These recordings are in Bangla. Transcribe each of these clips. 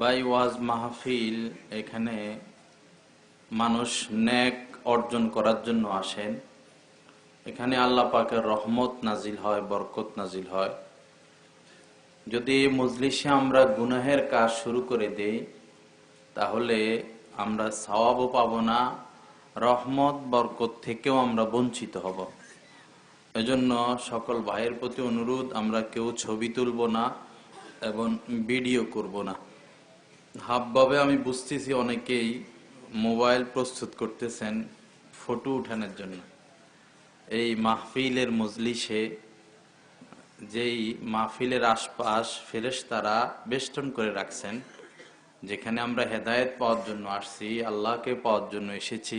বাই ওয়াজ মাহফিল এখানে মানুষ ন্যাক অর্জন করার জন্য আসেন। এখানে আল্লাহ পাকের রহমত নাজিল হয়, বরকত নাজিল হয়। যদি মজলিসে আমরা গুনাহের কাজ শুরু করে দেই, তাহলে আমরা সওয়াবও পাবো না, রহমত, বরকত থেকেও আমরা বঞ্চিত হব। এজন্য সকল ভাইয়ের প্রতি অনুরোধ, আমরা কেউ ছবি তুলব না এবং ভিডিও করব না। হাবভাবে আমি বুঝতেছি অনেকেই মোবাইল প্রস্তুত করতেছেন ফটো উঠানোর জন্য। এই মাহফিলের মজলিসে যেই মাহফিলের আশপাশ ফেরেশতারা বেষ্টন করে রাখছেন, যেখানে আমরা হেদায়েত পাওয়ার জন্য আসছি, আল্লাহকে পাওয়ার জন্য এসেছি।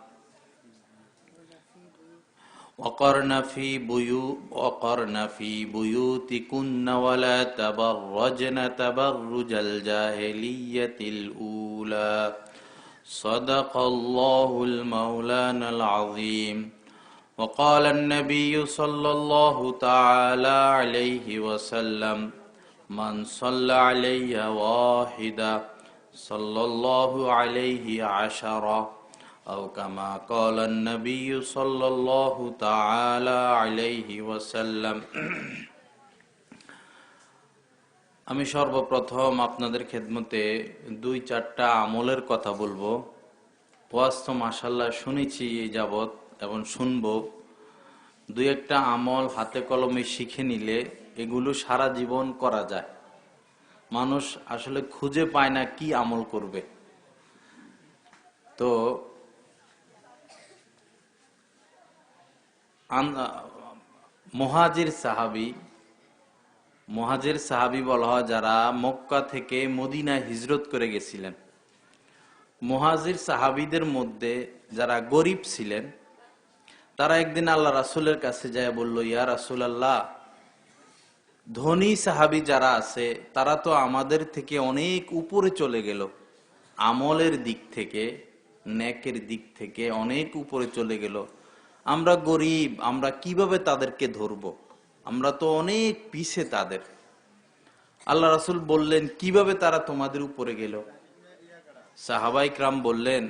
وقرن في بيو وقرن في بيوتكن ولا تبرجن تبرج الجاهلية الأولى. صدق الله المولانا العظيم. وقال النبي صلى الله تعالى عليه وسلم من صلى علي واحدا صلى الله عليه عشرة أو كما قال النبي صلى الله تعالى عليه وسلم আমি সর্বপ্রথম আপনাদের খেদমতে দুই চারটা আমলের কথা বলবো ওয়াজ তো মাসাল্লাহ শুনেছি এই যাবৎ এবং শুনবো দুই একটা আমল হাতে কলমে শিখে নিলে এগুলো সারা জীবন করা যায় মানুষ আসলে খুঁজে পায় না কি আমল করবে তো মহাজির সাহাবি মহাজির সাহাবি বলা হয় যারা মক্কা থেকে মদিনায় হিজরত করে গেছিলেন। মহাজির সাহাবিদের মধ্যে যারা গরিব ছিলেন, তারা একদিন আল্লাহ রাসুলের কাছে যায় বলল, ইয়া রাসুল আল্লাহ ধনী সাহাবি যারা আছে, তারা তো আমাদের থেকে অনেক উপরে চলে গেল। আমলের দিক থেকে, ন্যাকের দিক থেকে অনেক উপরে চলে গেল। আমরা গরিব, আমরা কীভাবে তাদেরকে ধরব? আমরা তো অনেক পিছে তাদের। আল্লাহ রাসুল বললেন, কীভাবে তারা তোমাদের উপরে গেল? সাহাবাই ক্রাম বললেন,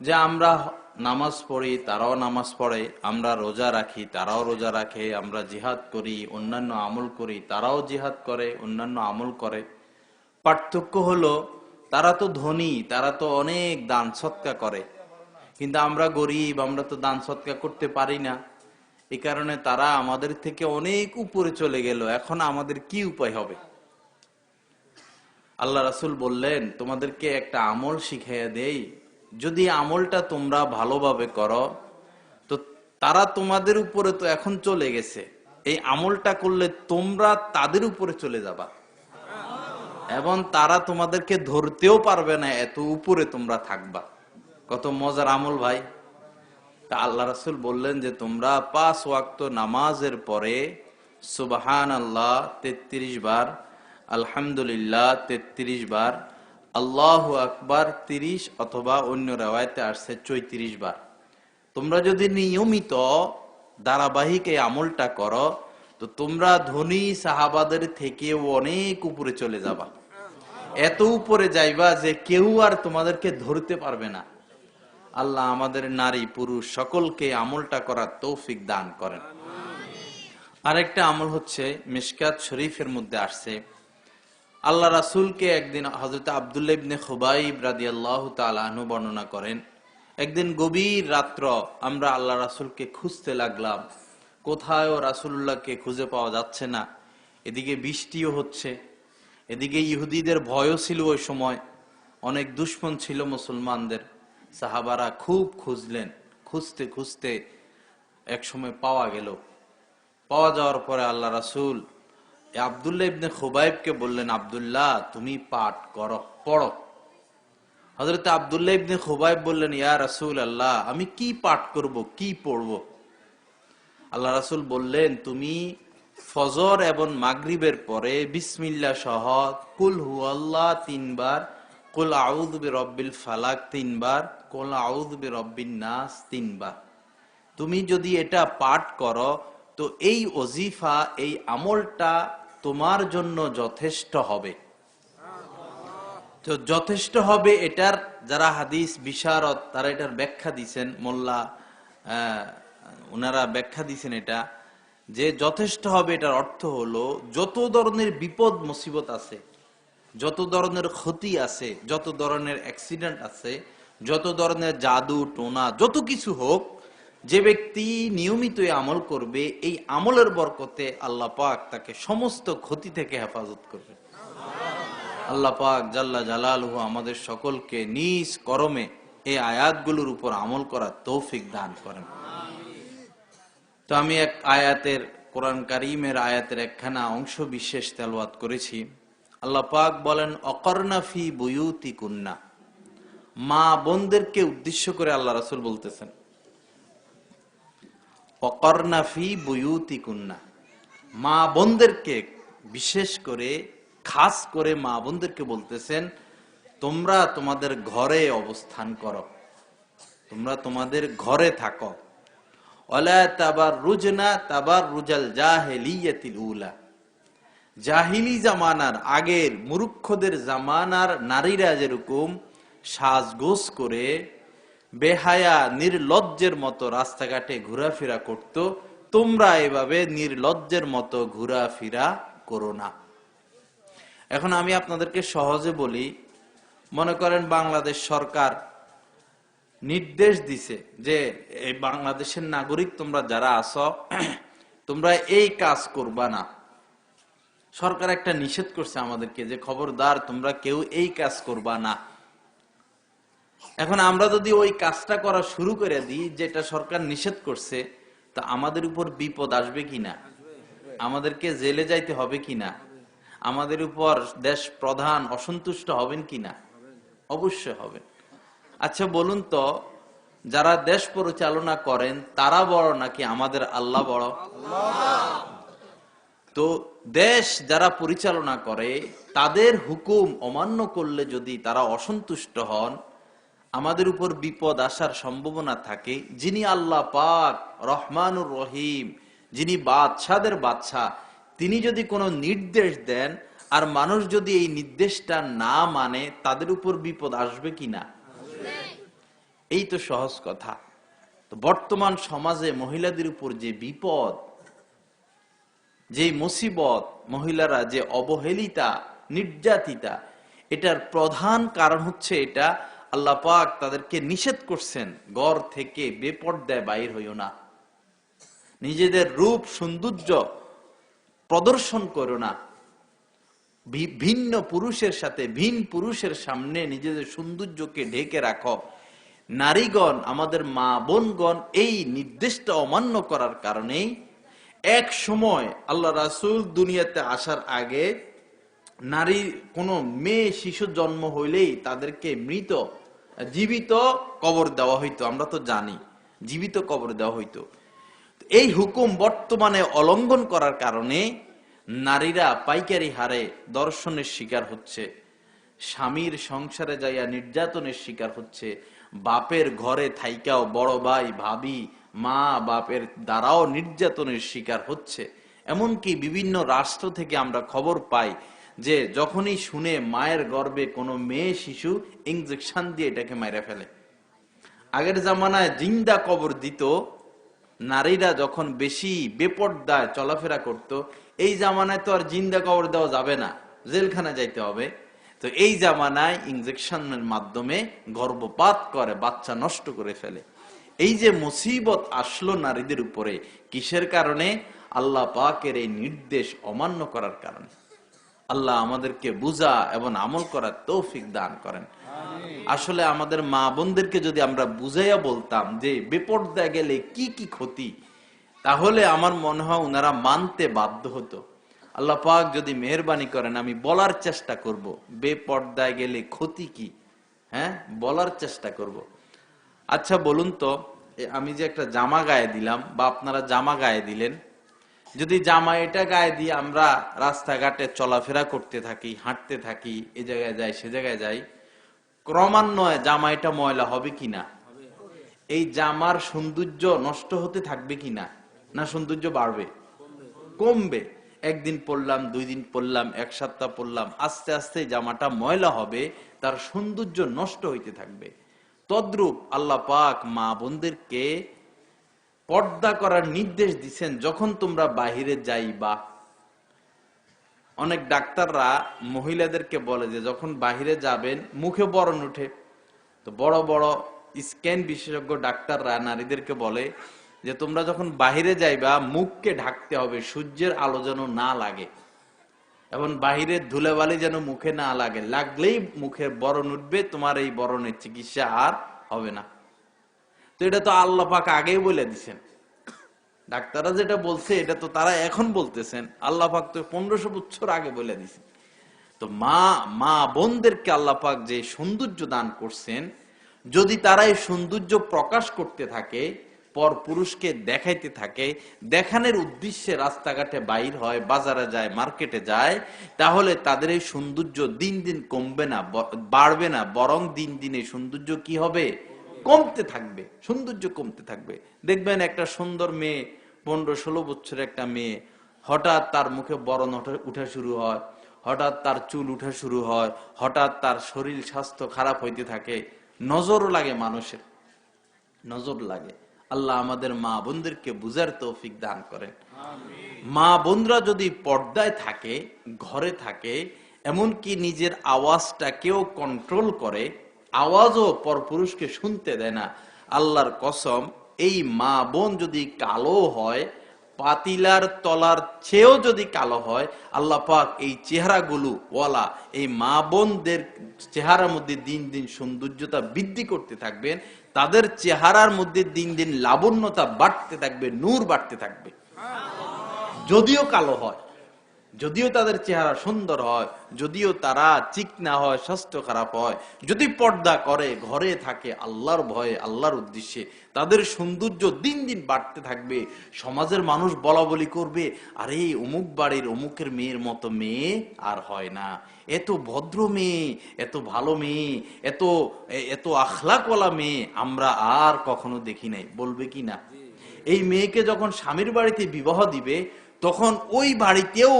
যে আমরা নামাজ পড়ি, তারাও নামাজ পড়ে, আমরা রোজা রাখি, তারাও রোজা রাখে, আমরা জিহাদ করি, অন্যান্য আমল করি, তারাও জিহাদ করে, অন্যান্য আমল করে। পার্থক্য হলো, তারা তো ধনী, তারা তো অনেক দান সৎকা করে। কিন্তু আমরা গরিব, আমরা তো দান সৎকা করতে পারি না। এই কারণে তারা আমাদের থেকে অনেক উপরে চলে গেল। এখন আমাদের কি উপায় হবে? আল্লাহ রাসুল বললেন, তোমাদেরকে একটা আমল শিখাইয়া দেই। যদি আমলটা তোমরা ভালোভাবে করো, তো তারা তোমাদের উপরে তো এখন চলে গেছে। এই আমলটা করলে তোমরা তাদের উপরে চলে যাবা। এবং তারা তোমাদেরকে ধরতেও পারবে না, এত উপরে তোমরা থাকবা। কত মজার আমল ভাই। তা আল্লাহ রাসুল বললেন যে, তোমরা পাঁচ ওয়াক্ত নামাজের পরে সুবাহান আল্লাহ তেত্রিশ বার, আলহামদুলিল্লাহ তেত্রিশ বার, আল্লাহ আকবার তিরিশ অথবা অন্য রেওয়ায়তে আসছে চৈত্রিশ বার। তোমরা যদি নিয়মিত ধারাবাহিক এই আমলটা করো, তো তোমরা ধনী সাহাবাদের থেকে অনেক উপরে চলে যাবা। এত উপরে যাইবা যে কেউ আর তোমাদেরকে ধরতে পারবে না। আল্লাহ আমাদের নারী, পুরুষ সকলকে আমলটা করার তৌফিক দান করেন। আরেকটা আমল হচ্ছে মিসকাত শরীফের মধ্যে আসছে। আল্লাহ রাসুলকে একদিন হজরত আবদুল্লা ইবনে খুবাইব রাদি আল্লাহ তালু বর্ণনা করেন, একদিন গভীর রাত্র আমরা আল্লাহ রাসুলকে খুঁজতে লাগলাম। কোথায়ও রাসুল্লাহকে খুঁজে পাওয়া যাচ্ছে না। এদিকে বৃষ্টিও হচ্ছে। এদিকে ইহুদিদের ভয়ও ছিল ওই সময়। অনেক দুশ্মন ছিল মুসলমানদের। সাহাবারা খুব খুঁজলেন, খুঁজতে খুঁজতে এক সময় পাওয়া গেল। পাওয়া যাওয়ার পরে আল্লাহ রাসুল আবদুল্লাহ ইবনে খুবাইবকে বললেন, আবদুল্লাহ, তুমি পাঠ করো, পড়ো। হজরত আবদুল্লাহ ইবনে খুবাইব বললেন, ইয়া রাসুল আল্লাহ আমি কি পাঠ করব, কি পড়ব? আল্লাহ রাসুল বললেন, তুমি ফজর এবং মাগরিবের পরে বিসমিল্লা সহ কুল হু আল্লাহ তিনবার কুল আউদবি রব্বিল ফালাক তিনবার, কুল আউদবি রব্বিন নাস তিনবার। তুমি যদি এটা পাঠ করো, তো এই অজিফা এই আমলটা তোমার জন্য যথেষ্ট হবে। তো যথেষ্ট হবে এটার, যারা হাদিস বিশারদ, তারা এটার ব্যাখ্যা দিছেন, মোল্লা ওনারা ব্যাখ্যা দিছেন এটা, যে যথেষ্ট হবে এটার অর্থ হলো, যত ধরনের বিপদ, মুসিবত আছে যত ধরনের ক্ষতি আছে, যত ধরনের অ্যাক্সিডেন্ট আছে, যত ধরনের জাদু, টোনা, যত কিছু হোক, যে ব্যক্তি নিয়মিত আমল করবে, এই আমলের বরকতে আল্লাহ পাক তাকে সমস্ত ক্ষতি থেকে হেফাজত করবে। আল্লাহ পাক জাল্লা জালালহু আমাদের সকলকে নিজ করমে এই আয়াতগুলোর উপর আমল করার তৌফিক দান করেন। তো আমি এক আয়াতের, কোরআন কারিমের আয়াতের একখানা অংশ বিশেষ তেলওয়াত করেছি। আল্লাহ পাক বলেন অকর্ণাফি বুয়ুতি কুন্না মা বোনদেরকে উদ্দেশ্য করে আল্লাহ রাসুল বলতেছেন অকর্ণাফি বুয়ুতি কুন্না মা বোনদেরকে বিশেষ করে, খাস করে মা বোনদেরকে বলতেছেন, তোমরা তোমাদের ঘরে অবস্থান করো। তোমরা তোমাদের ঘরে থাকো। ওলা তাবার রুজনা তাবার রুজাল জাহেলিয়াতিল উলা। জাহিলি জামানার আগের মুরুক্ষদের জামানার নারীরা যেরকম সাজগোজ করে, বেহায়া নির্লজ্জের মতো রাস্তাঘাটে ঘোরাফেরা করত, তোমরা এভাবে নির্লজ্জের মতো ঘোরাফেরা করো না। এখন আমি আপনাদেরকে সহজে বলি, মনে করেন বাংলাদেশ সরকার নির্দেশ দিছে যে, এই বাংলাদেশের নাগরিক তোমরা যারা আছো, তোমরা এই কাজ করবা না। সরকার একটা নিষেধ করছে আমাদেরকে যে, খবরদার, তোমরা কেউ এই কাজ করবা না। এখন আমরা যদি ওই কাজটা করা শুরু করে দিই, যেটা সরকার নিষেধ করছে, তা আমাদের উপর বিপদ আসবে কিনা আমাদেরকে জেলে যাইতে হবে কিনা আমাদের উপর দেশ প্রধান অসন্তুষ্ট হবেন কিনা অবশ্যই হবেন। আচ্ছা বলুন তো, যারা দেশ পরিচালনা করেন, তারা বড় নাকি আমাদের আল্লাহ বড়? তো দেশ যারা পরিচালনা করে, তাদের হুকুম অমান্য করলে যদি তারা অসন্তুষ্ট হন, আমাদের উপর বিপদ আসার সম্ভাবনা থাকে। যিনি আল্লাহ পাক, রহমানুর রহিম, যিনি বাদশাদের বাদশা তিনি যদি কোনো নির্দেশ দেন, আর মানুষ যদি এই নির্দেশটা না মানে তাদের উপর বিপদ আসবে কিনা এই তো সহজ কথা। তো বর্তমান সমাজে মহিলাদের উপর যে বিপদ যে মুসিবত মহিলারা, যে অবহেলিতা, নির্যাতিতা, এটার প্রধান কারণ হচ্ছে এটা, আল্লাহ পাক তাদেরকে নিষেধ করছেন গড় থেকে বেপর্দায় বাইর হইও না। নিজেদের রূপ, সৌন্দর্য প্রদর্শন করো না। ভিন্ন পুরুষের সাথে, ভিন পুরুষের সামনে নিজেদের সৌন্দর্যকে ঢেকে রাখো। নারীগণ, আমাদের মা বোনগণ এই নির্দেশটা অমান্য করার কারণেই এক সময় আল্লাহ রাসূল দুনিয়াতে আসার আগে নারী, কোনো মেয়ে, শিশু জন্ম হইলেই তাদেরকে মৃত, জীবিত কবর দেওয়া হইতো, আমরা তো জানি, জীবিত কবর দেওয়া হইতো। এই হুকুম বর্তমানে অলঙ্ঘন করার কারণে নারীরা পাইকারি হারে দর্শনের শিকার হচ্ছে, স্বামীর সংসারে যাইয়া নির্যাতনের শিকার হচ্ছে, বাপের ঘরে থাইকাও বড় ভাই, ভাবি মা বাপের দ্বারাও নির্যাতনের শিকার হচ্ছে। এমনকি বিভিন্ন রাষ্ট্র থেকে আমরা খবর পাই যে, যখনই শুনে মায়ের গর্ভে কোনো মেয়ে শিশু ইঞ্জেকশন দিয়ে এটাকে মেরে ফেলে। আগের জামানায় জিন্দা কবর দিত, নারীরা যখন বেশি বেপর্দায় চলাফেরা করত, এই জামানায় তো আর জিন্দা কবর দেওয়া যাবে না জেলখানা যাইতে হবে। তো এই জামানায় ইঞ্জেকশনের মাধ্যমে গর্ভপাত করে, বাচ্চা নষ্ট করে ফেলে। এই যে মুসিবত আসলো নারীদের উপরে কিসের কারণে? আল্লাহ পাকের এই নির্দেশ অমান্য করার কারণে। আল্লাহ আমাদেরকে বুঝা এবং আমল করার তৌফিক দান করেন। আসলে আমাদের মা বোনদেরকে যদি আমরা বুঝাইয়া বলতাম যে বেপর্দা গেলে কি কি ক্ষতি তাহলে আমার মনে হয় ওনারা মানতে বাধ্য হতো। আল্লাহ পাক যদি মেহরবানি করেন আমি বলার চেষ্টা করব। বেপর্দায় গেলে ক্ষতি কি? হ্যাঁ? বলার চেষ্টা করব। আচ্ছা বলুন তো আমি যে একটা জামা গায়ে দিলাম, বা আপনারা জামা গায়ে দিলেন, যদি জামা এটা গায়ে দিয়ে আমরা রাস্তাঘাটে চলাফেরা করতে থাকি, হাঁটতে থাকি, এ জায়গায় যাই, সে জায়গায় যাই, ক্রমান্বয়ে জামা এটা ময়লা হবে কিনা এই জামার সৌন্দর্য নষ্ট হতে থাকবে কিনা না? সৌন্দর্য বাড়বে? কমবে। একদিন পরলাম দুই দিন পরলাম এক সপ্তাহ পরলাম আস্তে আস্তে জামাটা ময়লা হবে, তার সৌন্দর্য নষ্ট হইতে থাকবে। তদ্রূপ আল্লাহ পাক মা বোনদেরকে পর্দা করার নির্দেশ দিচ্ছেন যখন তোমরা বাহিরে যাইবা। অনেক ডাক্তাররা মহিলাদেরকে বলে যে, যখন বাহিরে যাবেন, মুখে বরণ উঠে তো বড় বড় স্ক্যান বিশেষজ্ঞ ডাক্তাররা, নারীদেরকে বলে যে, তোমরা যখন বাহিরে যাইবা, মুখকে ঢাকতে হবে, সূর্যের আলো যেন না লাগে। এবং বাহিরের ধুলাবালি যেন মুখে না লাগে, লাগলেই মুখের বরণ উঠবে, তোমার এই বরণের চিকিৎসা আর হবে না। তো এটা তো আল্লাহ পাক আগেই বলে দিছেন। ডাক্তাররা যেটা বলছে, এটা তো তারা এখন বলতেছেন। আল্লাহ পাক তো পনেরোশো বছর আগে বলে দিছেন। তো মা মা বোনদেরকে আল্লাহ পাক যে সৌন্দর্য দান করছেন, যদি তারা এই সৌন্দর্য প্রকাশ করতে থাকে পর পুরুষকে দেখাইতে থাকে, দেখানোর উদ্দেশ্যে রাস্তাঘাটে বাইর হয়, বাজারে যায়, মার্কেটে যায়, তাহলে তাদের এই সৌন্দর্য দিন দিন কমবে না বাড়বে না, বরং দিন দিন এই সৌন্দর্য কি হবে? কমতে থাকবে, সৌন্দর্য কমতে থাকবে। দেখবেন একটা সুন্দর মেয়ে, পনেরো ষোলো বছরের একটা মেয়ে, হঠাৎ তার মুখে বরণ উঠা শুরু হয়, হঠাৎ তার চুল উঠা শুরু হয়, হঠাৎ তার শরীর স্বাস্থ্য খারাপ হইতে থাকে। নজর লাগে মানুষের, নজর লাগে। আল্লাহ আমাদের মা বোনদেরকে বুঝার তৌফিক দান করেন। মা বোনরা যদি পর্দায় থাকে, ঘরে থাকে, এমনকি নিজের আওয়াজটাকেও কন্ট্রোল করে, আওয়াজও পরপুরুষকে শুনতে দেয় না, আল্লাহর কসম, এই মা বোন যদি কালো হয়, পাতিলার তলার চেয়েও যদি কালো হয়, আল্লাহ পাক এই চেহারাগুলো ওয়ালা, এই মা বোনদের চেহারার মধ্যে দিন দিন সৌন্দর্যতা বৃদ্ধি করতে থাকবেন তাদের চেহারার মধ্যে দিন দিন লাবণ্যতা বাড়তে থাকবে নূর বাড়তে থাকবে। যদিও কালো হয়। যদিও তাদের চেহারা সুন্দর হয় যদিও তারা চিকনা হয় স্বাস্থ্য খারাপ হয় যদি পর্দা করে ঘরে থাকে আল্লাহর ভয়ে আল্লাহর উদ্দেশ্যে তাদের সৌন্দর্য দিন দিন বাড়তে থাকবে সমাজের মানুষ বলা বলি করবে আরে অমুক বাড়ির অমুকের মেয়ের মতো মেয়ে আর হয় না। এত ভদ্র মেয়ে এত ভালো মেয়ে এত এত আখলাকলা মেয়ে আমরা আর কখনো দেখি নাই। বলবে কি না? এই মেয়েকে যখন স্বামীর বাড়িতে বিবাহ দিবে তখন ওই বাড়িতেও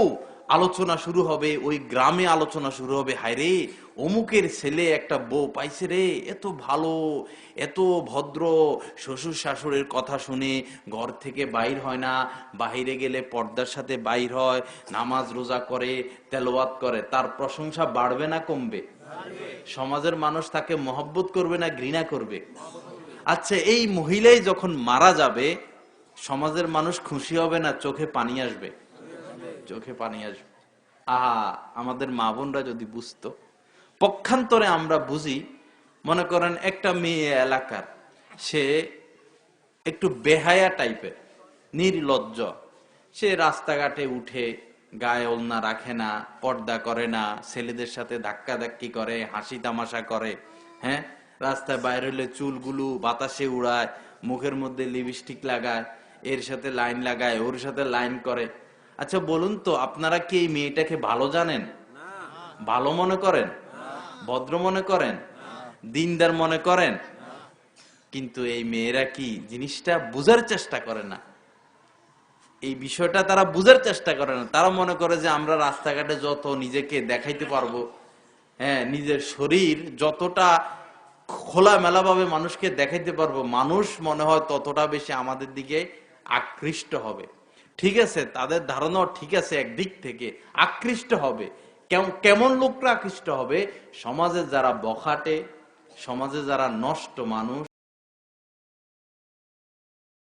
আলোচনা শুরু হবে, ওই গ্রামে আলোচনা শুরু হবে। হায় রে অমুকের ছেলে একটা বউ পাইছে রে, এত ভালো, এত ভদ্র শ্বশুর শাশুড়ির কথা শুনে ঘর থেকে বাইর হয় না, বাহিরে গেলে পর্দার সাথে বাইর হয়, নামাজ রোজা করে, তেলাওয়াত করে, তার প্রশংসা বাড়বে না কমবে? সমাজের মানুষ তাকে মহব্বত করবে না ঘৃণা করবে? আচ্ছা এই মহিলাই যখন মারা যাবে সমাজের মানুষ খুশি হবে না চোখে পানি আসবে? চোখে পানি আসবে। আহা, আমাদের মা বোনরা যদি বুঝতো। পক্ষান্তরে আমরা বুঝি, মনে করেন একটা মেয়ে এলাকার, সে একটু বেহায়া টাইপের, নির্লজ্জ। সে রাস্তাঘাটে উঠে, গায়ে ওলনা রাখে না, পর্দা করে না, ছেলেদের সাথে ধাক্কা ধাক্কি করে, হাসি তামাশা করে হ্যাঁ? রাস্তায় বাইরে হলে চুলগুলো বাতাসে উড়ায়, মুখের মধ্যে লিপস্টিক লাগায়। এর সাথে লাইন লাগায়, ওর সাথে লাইন করে। আচ্ছা বলুন তো, আপনারা কি এই মেয়েটাকে ভালো জানেন? ভালো মনে করেন? ভদ্র মনে করেন? দিনদার মনে করেন? কিন্তু এই মেয়েরা কি জিনিসটা বুঝার চেষ্টা করে না? এই বিষয়টা তারা বুঝার চেষ্টা করে না। তারা মনে করে যে আমরা রাস্তাঘাটে যত নিজেকে দেখাইতে পারব হ্যাঁ নিজের শরীর যতটা খোলা মেলা ভাবে মানুষকে দেখাইতে পারব, মানুষ মনে হয় ততটা বেশি আমাদের দিকে আকৃষ্ট হবে। ঠিক আছে, তাদের ধারণাও ঠিক আছে একদিক থেকে, আকৃষ্ট হবে। কেম- কেমন লোকরা আকৃষ্ট হবে? সমাজে যারা বখাটে, সমাজে যারা নষ্ট মানুষ